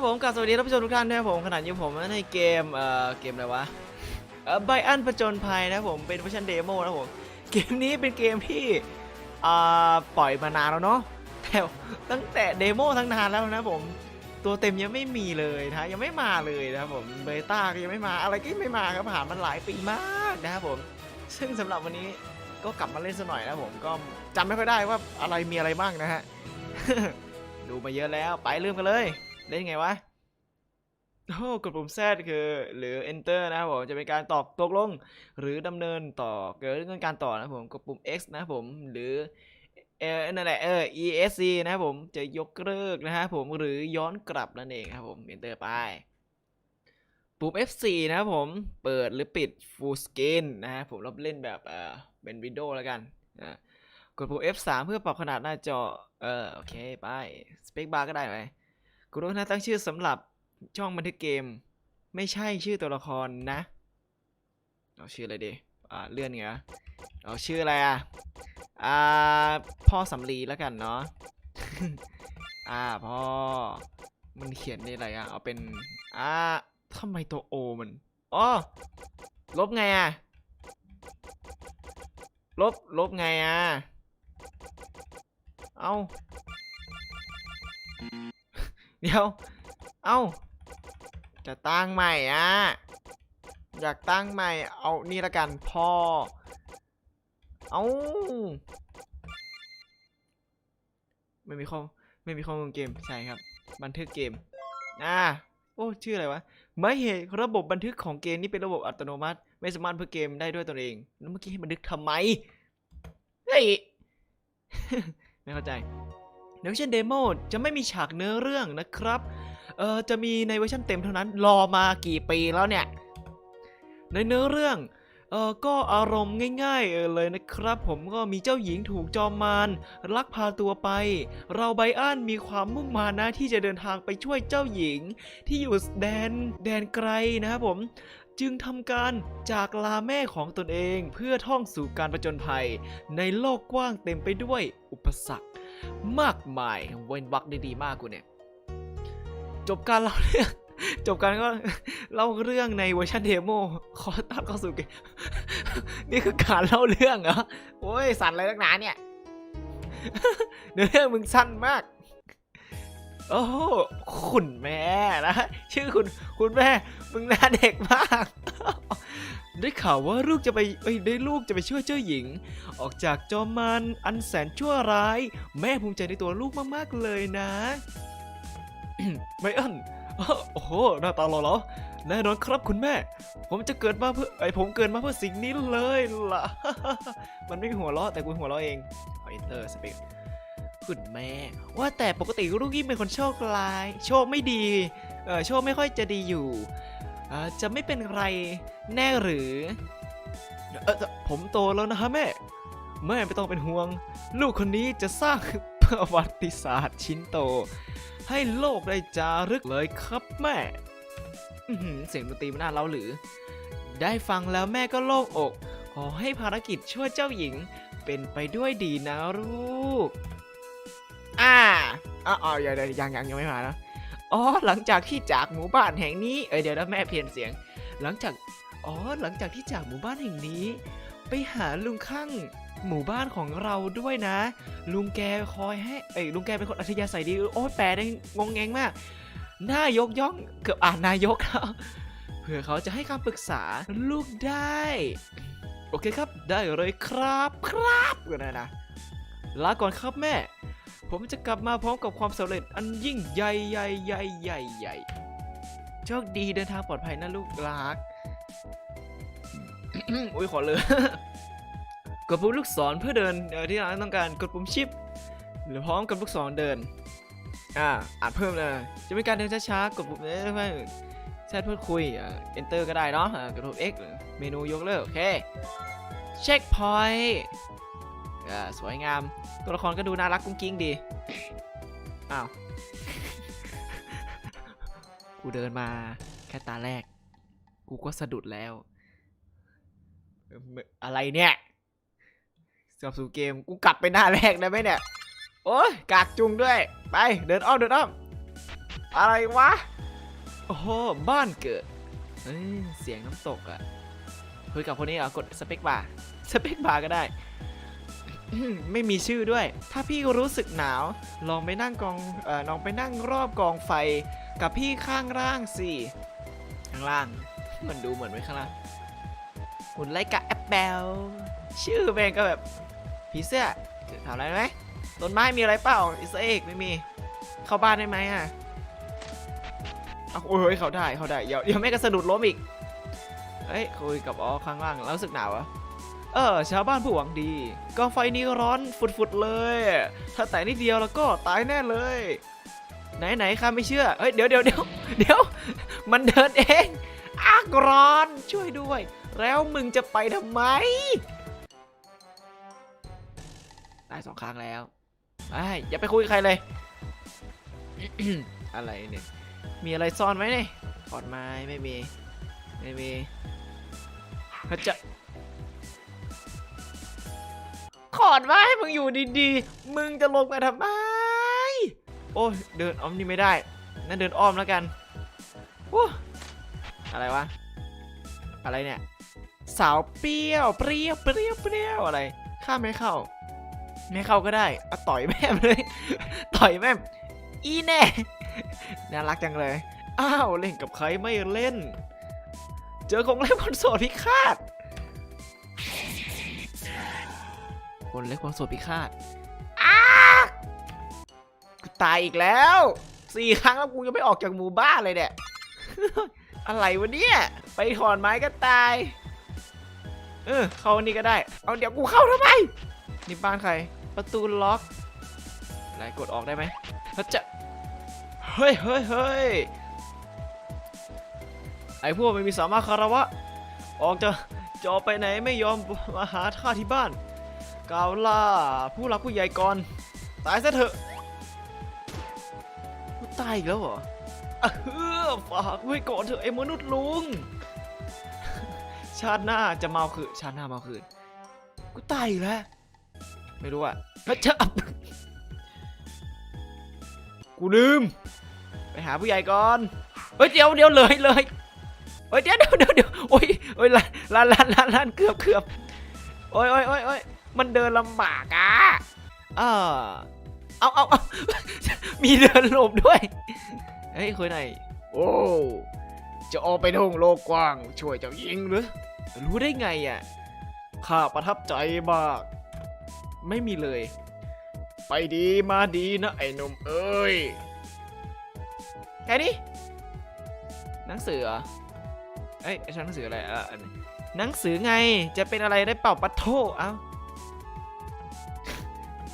ครับผมกราบสวัสดีท่านผู้ชมทุกท่านนะครับผมขณะนี้ผมในเกมเอ่อเกมอะไรวะเอ่อไบอันผจญภัยนะครับผมเป็นเวอร์ชันเดโมนะครับผมเกมนี้เป็นเกมที่อ่าปล่อยมานานแล้วเนาะแต่ตั้งแต่เดโมทั้งนานแล้วนะครับผมตัวเต็มยังไม่มีเลยนะยังไม่มาเลยนะครับผมเบต้าก็ยังไม่มาอะไรก็ไม่มาครับผ่านมันหลายปีมากนะครับผมซึ่งสำหรับวันนี้ก็กลับมาเล่นสักหน่อยนะครับผมก็จำไม่ค่อยได้ว่าอะไรมีอะไรบ้างนะฮะดูมาเยอะแล้วไปเริ่มกันเลย เล่นไงวะโอ้กดปุ่ม Z คือหรือ Enter นะครับผมจะเป็นการตอบตกลง หรือดำเนินต่อเกิดเรื่องการต่อนะผมกดปุ่ม X นะผมหรือเออนั่นแหละเออ ESC นะครับผมจะยกเลิกนะครับผมหรือย้อนกลับนั่นเองครับผม Enter ไปปุ่ม F4 นะครับผม เปิดหรือปิด Full Screen นะครับผมเราเล่นแบบเออเป็นวิดีโอแล้วกันนะกดปุ่ม F3 เพื่อปรับขนาดหน้าจอ เออโอเค ไป Space Bar ก็ได้ไหม กรุณาตั้งชื่อสำหรับช่องบันทึกเกม ไม่ใช่ชื่อตัวละครนะ เอาชื่ออะไรดีอ่าเลื่อนไงเอาชื่ออะไรอะอ่าพ่อสำลีแล้วกันเนาะอ่าพ่อมันเขียนได้อะไรอะเอาเป็นอ่าทำไมตัวโอมันอ๋อลบไงอะลบลบไงอะเอา เดี๋ยว เอ้า จะตั้งใหม่อะ อยากตั้งใหม่ เอานี่ละกันพ่อ เอ้าไม่มีข้อไม่มีข้อมูลเกมใช่ครับ บันทึกเกม อ่า โอ้ ชื่ออะไรวะไม่เหตุระบบบันทึกของเกมนี้เป็นระบบอัตโนมัติ ไม่สามารถเพื่อเกมได้ด้วยตนเอง แล้วเมื่อกี้ให้บันทึกทำไม เฮ้ย ไม่เข้าใจ ในเวอร์ชันเดโมจะไม่มีฉากเนื้อเรื่องนะครับเออจะมีในเวอร์ชันเต็มเท่านั้นรอมากี่ปีแล้วเนี่ย ในเนื้อเรื่องเออก็อารมณ์ง่ายๆเลยนะครับ ผมก็มีเจ้าหญิงถูกจอมมารลักพาตัวไป เราไบอันมีความมุ่งมานะที่จะเดินทางไปช่วยเจ้าหญิง ที่อยู่แดนแดนไกลนะครับผมจึงทำการจากลาแม่ของตนเองเพื่อท่องสู่การประจนภัย ในโลกกว้างเต็มไปด้วยอุปสรรค มากมายเว้นวักได้ดีมากกูเนี่ย จบการเล่าเรื่องจบการก็เล่าเรื่องในเวอร์ชันเดโมขอตัดเข้าสู่เกมนี่คือการเล่าเรื่องเหรอโอ้ยสั่นอะไรนักหนาเนี่ยเนื้อเรื่องมึงสั้นมาก โอ้คุณแม่นะชื่อคุณคุณแม่มึงหน้าเด็กมาก ได้ข่าวว่าลูกจะไปได้ลูกจะไปช่วยเจ้าหญิง ออกจากจอมมารอันแสนชั่วร้าย แม่ภูมิใจในตัวลูกมากๆเลยนะไม่อันอ้าวโอ้โหหน้าตาหล่อเหรอแน่นอนครับคุณแม่ ผมจะเกิดมาเพื่อไอผมเกิดมาเพื่อสิ่งนี้เลยล่ะ มันไม่หัวเราะแต่กูหัวเราะเองขออินเตอร์สเปก คุณแม่ ว่าแต่ปกติลูกยิ่งเป็นคนโชคร้าย โชคไม่ดีเออโชคไม่ค่อยจะดีอยู่อ่าจะไม่เป็นไรแน่หรือเออผมโตแล้วนะฮะแม่ แม่ไม่ต้องเป็นห่วง ลูกคนนี้จะสร้างประวัติศาสตร์ชิ้นโต ให้โลกได้จารึกเลยครับแม่เสียงดนตรีมันน่าเล้าหรือ ได้ฟังแล้วแม่ก็โล่งอก ขอให้ภารกิจช่วยเจ้าหญิงเป็นไปด้วยดีนะลูก อ๋ออ๋อเดี๋ยวเดี๋ยวยังยังยังไม่มานะอ๋อหลังจากที่จากหมู่บ้านแห่งนี้เอ้ยเดี๋ยวนะแม่เพียนเสียง หลังจากอ๋อหลังจากที่จากหมู่บ้านแห่งนี้ ไปหาลุงข้างหมู่บ้านของเราด้วยนะ ลุงแกคอยให้เอ้ยลุงแกเป็นคนอัธยาศัยดีโอ้ยแปลได้งงแงงมากน่ายกย่องเกือบอ่านนายกแล้วเผื่อเขาจะให้คำปรึกษาลูกได้ โอเคครับได้เลยครับครับก็ได้นะลาก่อนครับแม่ ผมจะกลับมาพร้อมกับความสำเร็จอันยิ่งใหญ่ใหญ่ใหญ่ใหญ่ใหญ่โชคดีเดินทางปลอดภัยนะลูกรักอุ้ยขอเลยกดปุ่มลูกศรเพื่อเดินเอ่อที่เราต้องการกดปุ่มชิป หรือพร้อมกับลูกศรเดิน อ่าอ่านเพิ่มเลยจะเป็นการเดินช้าๆกดปุ่มเอ้ยไม่แชทพูดคุยอ่า enter ก็ได้เนาะกดปุ่ม X เมนูยกเลิกโอเคเช็คพอยต์ อ่าสวยงาม ตัวละครก็ดูน่ารักกุ้งกิ้งดี อ้าว กูเดินมาแค่ตาแรก กูก็สะดุดแล้ว อะไรเนี่ยกลับสู่เกม กูกลับไปหน้าแรกได้ไหมเนี่ย โอ้ยกากจุงด้วย ไป เดินอ้อมเดินอ้อม อะไรวะ โอ้โห บ้านเกิดเเสียงน้ำตกอะคุยกับคนนี้เหรอกดสเปคบาร์สเปคบาร์ก็ได้ ไม่มีชื่อด้วย ถ้าพี่รู้สึกหนาว ลองไปนั่งกองเออลองไปนั่งรอบกองไฟ กับพี่ข้างล่างสิ ข้างล่าง มันดูเหมือนไว้ข้างล่างหุ่นไลกะแอปเปิลชื่อแม่งก็แบบผีเสื้อถามอะไรไหมต้นไม้มีอะไรเปล่าอิสเอกไม่มี เข้าบ้านได้ไหมอะเอาโอ้ยเขาได้เขาได้เดี๋ยวเดี๋ยวแม่ก็สะดุดล้มอีกเอ้ยคุยกับอ๋อข้างล่างแล้วรู้สึกหนาวเหรอะ เออชาวบ้านผู้หวังดีกองไฟนี้ร้อนฝุดๆเลย ถ้าแต่นิดเดียวแล้วก็ตายแน่เลย ไหนไหนข้าไม่เชื่อเฮ้ยเดี๋ยวเดี๋ยวเดี๋ยวเดี๋ยว มันเดินเองอากร้อนช่วยด้วย แล้วมึงจะไปทำไมตายสองครั้งแล้วไอ้ยอย่าไปคุยกับใครเลย อะไรเนี่ย มีอะไรซ่อนไว้เนี่ยขอนไม้ไม่มี ไม่มีเขาจะ ขอนไม้มึงอยู่ดีๆ มึงจะลงมาทำไม โอ้ยเดินอ้อมนี่ไม่ได้นั่นเดินอ้อมแล้วกันโอ้อะไรวะ อะไรเนี่ย สาวเปรี้ยวเปรี้ยวเปรี้ยวเปรี้ยวอะไร ข้าไม่เข้า ไม่เข้าก็ได้อะต่อยแม่เลย ต่อยแม่อีแน่น่ารักจังเลย อ้าว เล่นกับใครไม่เล่น เจอของเล่นคนโสดพิฆาต คนเล็กคนโสดพิฆาตอ้ากูตายอีกแล้วสี่ครั้งแล้วกูยังไม่ออกจากหมู่บ้านเลยเนี่ยอะไรวะเนี่ยไปถอนไม้ก็ตาย เออเข้านี่ก็ได้ เอาเดี๋ยวกูเข้าทำไมนี่บ้านใคร ประตูล็อกไหนกดออกได้ไหมเขาจะเฮ้ยเฮ้ยเฮ้ยไอพวกไม่มีสามารถคารวะ ออกจะจะออกไปไหนไม่ยอมมาหาข้าที่บ้าน กาวล่า ผู้รักผู้ใหญ่ก่อน ตายซะเถอะกูตายอีกแล้วเหรออะเฮือฝากไว้ก่อนเถอะไอ้มนุษย์ลุง ชาติหน้าจะเมาคืนชาติหน้าเมาคืน กูตายอีกแล้ว ไม่รู้อะเฮ้ยเจ้ากูลืม ไปหาผู้ใหญ่ก่อน เฮ้ยเดี๋ยวเดี๋ยวเลยเลยเฮ้ยเดี๋ยวเดี๋ยวเดี๋ยวโอ้ยโอ้ยลันลันลันลันลันเกือบเกือบโอ้ยโอ้ยโอ้ยโอ้ย มันเดินลำบากอะเออเอาเอาเอามีเดินหลบด้วย เฮ้ยคุยหน่อยโอ้จะออกไปท่องโลกกว้าง ช่วยเจ้าหญิงหรือ รู้ได้ไงอะ ข้าประทับใจมาก ไม่มีเลย ไปดีมาดีนะไอ้หนุ่มเอ้ย แค่นี้ หนังสือเหรอเอ้ยฉันหนังสืออะไรอะอันนี้หนังสือไง จะเป็นอะไรได้เปล่าปัทโทเอ้า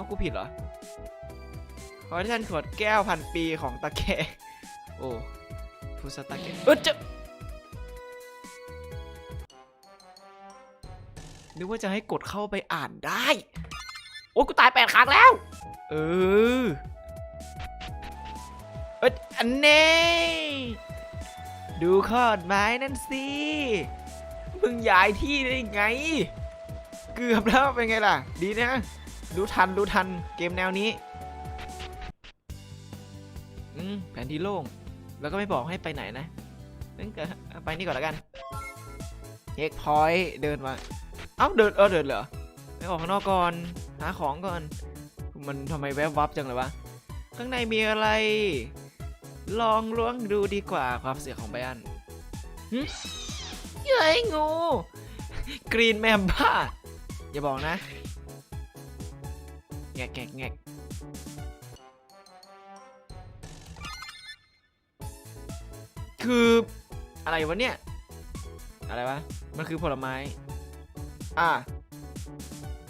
เอ้ากูผิดเหรอขอให้ท่านขวดแก้วพันปีของตะแกโอ้ฟูสตาแกเออจะนึกว่าจะให้กดเข้าไปอ่านได้ โอ้กูตายแปดครั้งแล้ว เออ เอยอันเน่ดูขอนไม้นั่นสิมึงย้ายที่ได้ไง เกือบแล้วเป็นไงล่ะ ดีนะ ดูทันดูทันเกมแนวนี้อืมแผนที่โล่ง แล้วก็ไม่บอกให้ไปไหนนะงั้นก็ไปนี่ก่อนแล้วกันเช็คพอยต์เดินมา เอ้าเดินเออเดินเหรอไปออกข้างนอกก่อนหาของก่อน มันทำไมแวบวับจังเลยวะ ข้างในมีอะไร ลองล้วงดูดีกว่าความเสียของไบอันหึเย้ยงู กรีนแมมบ้า อย่าบอกนะ งกแงกแงกคืออะไรวะเนี่ย อะไรวะ มันคือผลไม้ อะ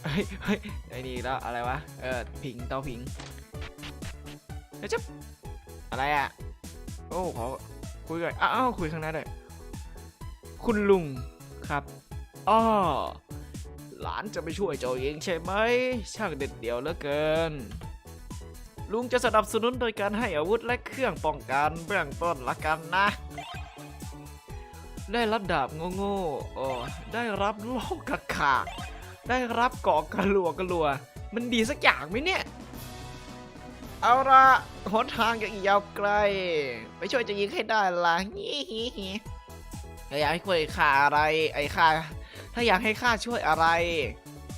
เฮ้ยเฮ้ยไอ้นี่แล้วอะไรวะ เออผิงเตาผิงเฮ้ยจ๊บอะไรอะ โอ้ขอคุยก่อนอ้าวคุยข้างหน้าด้วยคุณลุงครับ อ้อ หลานจะไปช่วยเจ้าเองใช่ไหม ช่างเด็ดเดี่ยวเหลือเกิน ลุงจะสนับสนุนโดยการให้อาวุธและเครื่องป้องกันเบื้องต้นละกันนะ ได้รับดาบโง่ๆโอ้ได้รับโลกกะขากได้รับเกาะกระลัวกระลัว มันดีสักอย่างไหมเนี่ย เอาละหนทางยังยาวไกล ไปช่วยจะยิงให้ได้ละงี้ฮีฮีถ้าอยากให้ช่วยข้าอะไร ไอ้ข้า ถ้าอยากให้ข้าช่วยอะไร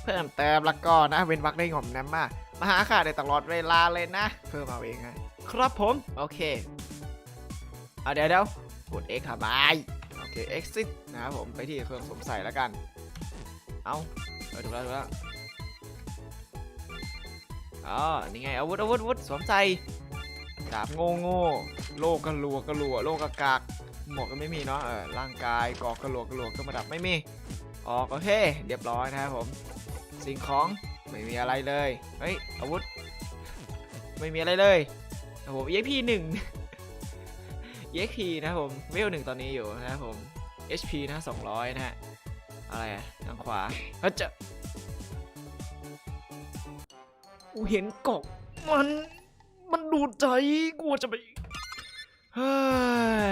เพิ่มเติมล้วก็นะเว้นวรรคได้หง่อมแนมมามาหาข้าได้ตลอดเวลาเลยนะ เพิ่มเอาเองนะครับผมโอเคเอาเดี๋ยวเดี๋ยวกด X ทำไมโอเค exit นะครับผมไปที่เครื่องสวมใส่แล้วกัน เอาเออถูกแล้วถูกแล้วอ๋อนี่ไงอาวุธอาวุธอาวุธสวมใส่ดาบโง่โง่โลกกระลัวกระลัวโลกกากากหมวกก็ไม่มีเนาะเออร่างกายกอกกระลัวกระลัวเครื่องประดับไม่มี ออกโอเค เรียบร้อยนะครับผม สิ่งของไม่มีอะไรเลย เฮ้ยอาวุธ ไม่มีอะไรเลยโอ้โห EXP หนึ่ง EXP นะครับผมเวลหนึ่งตอนนี้อยู่นะครับผม HP นะ200นะฮะ อะไรอะทางขวาก็จะกูเห็นกบมัน มันดูดใจกลัวจะไปเฮ้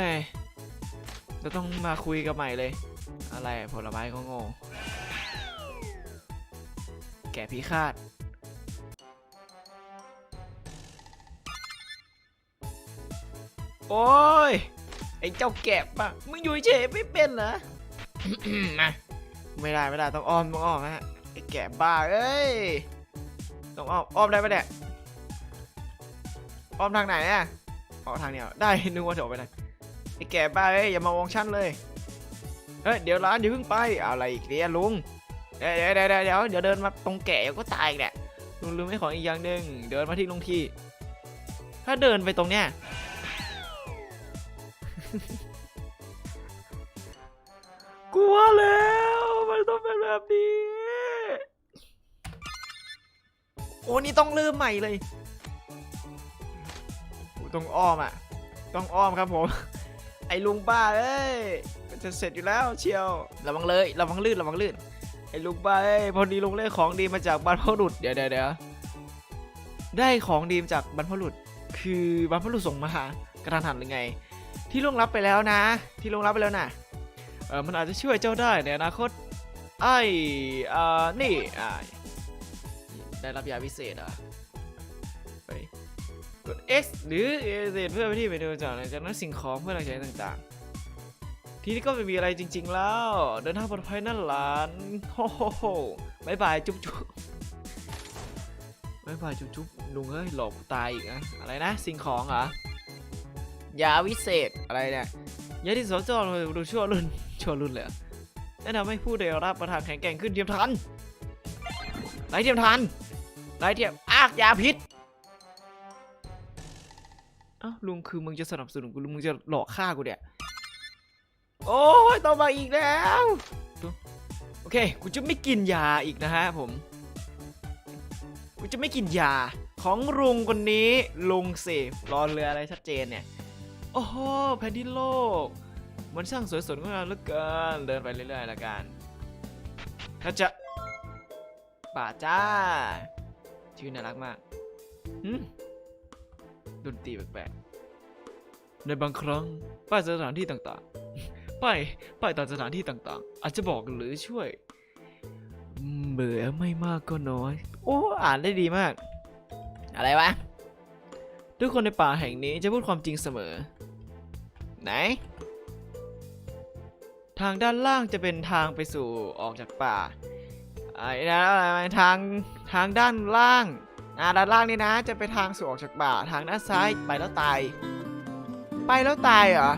ยเราต้องมาคุยกับใหม่เลย อะไรผลไม้ก็โง่แกะพิฆาตโอ้ย ไอ้เจ้าแกะปะมึงอยู่เฉยไม่เป็นเหรอมาไม่ได้ไม่ได้ต้องอ้อมต้องอ้อมนะฮะไอ้แกะบ้าเอ้ยต้องอ้อมอ้อมได้ปะเนี่ยอ้อมทางไหนอะออกทางเนี้ยได้นึกว่าจะออกไปไหนไอ้แกะบ้าเอ้ยอย่ามามองฉันเลย เฮ้ยเดี๋ยวร้านอย่าเพิ่งไปอะไรอีกเนี่ยลุงเดี๋ยวเดี๋ยวเดี๋ยวเดี๋ยวเดี๋ยวเดินมาตรงแก่ก็ตายอีกแหละลุงลืมไม่ของอีกอย่างหนึ่งเดินมาที่ลุงทีถ้าเดินไปตรงเนี้ยกลัวแล้วมันต้องเป็นแบบนี้โอ้นี่ต้องเริ่มใหม่เลยต้องอ้อมอะ ต้องอ้อมครับผม ไอ้ลุงบ้าเอ้ย จะเสร็จอยู่แล้วเชียวระวังเลยระวังลื่นระวังลื่นไอ้ลุงบ้าเอ้ยพอดีลุงได้ของดีมาจากบรรพบุรุษเดี๋ยวเดี๋ยวเดี๋ยวได้ของดีมาจากบรรพบุรุษ คือบรรพบุรุษส่งมาหากระทันหันหรือไง ที่ล่วงลับไปแล้วนะ ที่ล่วงลับไปแล้วนะเออมันอาจจะช่วยเจ้าได้ในอนาคตไอ้อ่านี่อ่าได้รับยาพิเศษเหรอะไปกด X หรือ A เพื่อไปที่เมนูจากนั้นจากนั้นสิ่งของเพื่อเราใช้ต่างๆ ทีนี้ก็ไม่มีอะไรจริง ๆ แล้ว เดินทางปลอดภัยนั่นหลานโฮโฮโฮบายบายจุ๊บจุ๊บบายบายจุ๊บจุ๊บลุงเอ้ยหลอกตายอีกนะอะไรนะสิ่งของเหรอยาวิเศษอะไรเนี่ยยาที่สจเลยดูชั่วรุ่นชั่วรุ่นเลยแนะนำให้ผู้ได้รับประทานแข็งแกร่งขึ้นเทียมทันไรเทียมทันไรเทียมอากยาพิษอ้าวลุงคือมึงจะสนับสนุนกูหรือมึงจะหลอกฆ่ากูเนี่ย โอ้ยต่อมาอีกแล้ว โอเคกูจะไม่กินยาอีกนะฮะผมกูจะไม่กินยาของลุงคนนี้ลุงเสพรอเรืออะไรชัดเจนเนี่ย โอ้โหแผ่นดินโลก มันช่างสวยสดงดงามเหลือเกินเดินไปเรื่อยๆล้วกันถ้าจะป่าจ้า ชื่อน่ารักมากหืมดนตรีแปลกๆในบางครั้งป้ายสถานที่ต่างๆ ป้ายป้ายตามสถานที่ต่างๆ อาจจะบอกหรือช่วย เบื่อไม่มากก็น้อย โอ้ อ่านได้ดีมาก อะไรวะ ทุกคนในป่าแห่งนี้จะพูดความจริงเสมอ ไหน ทางด้านล่างจะเป็นทางไปสู่ออกจากป่าไอ้นะอะไรทางทางด้านล่างอ่าด้านล่างนี่นะ จะไปทางสู่ออกจากป่า ทางด้านซ้ายไปแล้วตาย ไปแล้วตายเหรอ